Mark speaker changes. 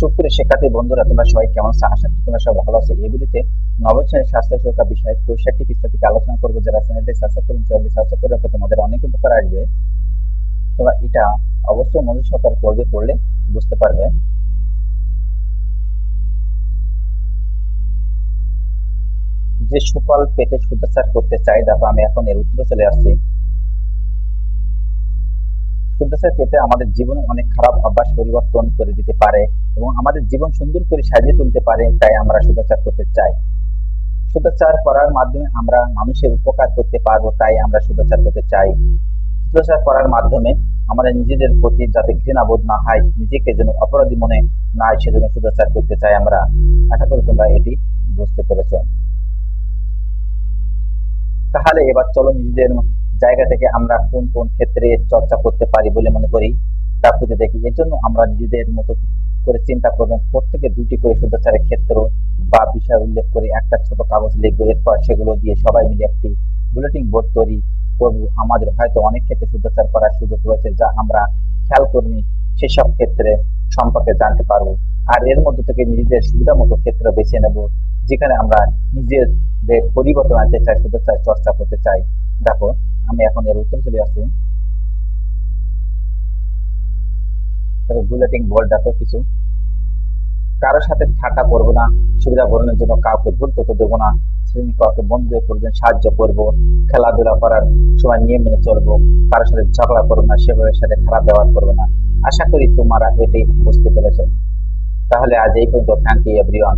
Speaker 1: সুপ্রিয় শিক্ষার্থী, বন্ধুরা, তোমরা সবাই কেমন আছো? আশা করি তোমরা সবাই ভালো আছো। এই ভিডিওতে নবম শ্রেণির স্বাস্থ্য সুরক্ষা বিষয়ে পঁয়ষট্টি পৃষ্ঠা থেকে আলোচনা করব। যারা চ্যানেলটি সাবস্ক্রাইব করেন, চ্যানেলটি সাবস্ক্রাইব করে রাখো। তোমাদের অনেক উপকার আসবে। তোমরা এটা অবশ্যই মনোযোগ সহকারে পড়বে, পড়লে বুঝতে পারবে। যে সুফল পেতে শুদ্ধাচার করতে চাই, দেখো আমি এখন এর উত্তর চলে আসছি। শুদ্ধাচার পেতে আমাদের জীবনে অনেক খারাপ অভ্যাস পরিবর্তন করে দিতে পারে এবং আমাদের জীবন সুন্দর করে সাজিয়ে তুলতে পারে, তাই আমরা শুদ্ধাচার করতে চাই। শুদ্ধাচার করার মাধ্যমে আমরা মানুষের উপকার করতে পারব, তাই আমরা শুদ্ধাচার করতে চাই। শুদ্ধাচার করার মাধ্যমে আমাদের নিজেদের প্রতি যাতে ঘৃণাবোধ না হয়, নিজেকে যেন অপরাধী মনে না হয়, সেজন্য শুদ্ধাচার করতে চাই আমরা। আশা করি তোমরা এটি বুঝতে পেরেছ। তাহলে এবার চলো নিজেদের জায়গা থেকে আমরা কোন কোন ক্ষেত্রে চর্চা করতে পারি বলে মনে করি। তা খুঁজে দেখি, এর জন্য আমরা নিজেদের মতো করে চিন্তা করবেন প্রত্যেকে দুটি করে শুদ্ধাচারের ক্ষেত্র বা বিষয় উল্লেখ করে একটা ছোট কাগজ লিখব। এরপর সেগুলো দিয়ে সবাই মিলে একটি বুলেটিন বোর্ড তৈরি করব। আমাদের হয়তো অনেক ক্ষেত্রে শুদ্ধাচার করার সুযোগ রয়েছে যা আমরা খেয়াল করিনি, সেসব ক্ষেত্রে সম্পর্কে জানতে পারব। আর এর মধ্যে থেকে নিজেদের সুবিধা মতো ক্ষেত্র বেছে নেব, যেখানে আমরা নিজেদের পরিবর্তন আনতে চাই শুদ্ধাচার চর্চা করতে চাই। দেখো আমি এখন এর উত্তর চলে আসছি। বুলেটিং বোর্ড দেখো কিছু। কারোর সাথে ঠাট্টা করব না, সুবিধা গ্রহণের জন্য কাউকে ভুল তথ্য দেবো না, শ্রেণি কাউকে বন্ধুদের প্রয়োজন সাহায্য করব, খেলাধুলা করার সময় নিয়ে মেনে চলবো কারোর সাথে ঝগড়া করব না, সেভাবে সাথে খারাপ ব্যবহার করব না। আশা করি তোমরা এটাই বুঝতে পেরেছ। তাহলে আজ এই পর্যন্ত থ্যাংক ইউ এভরিওয়ান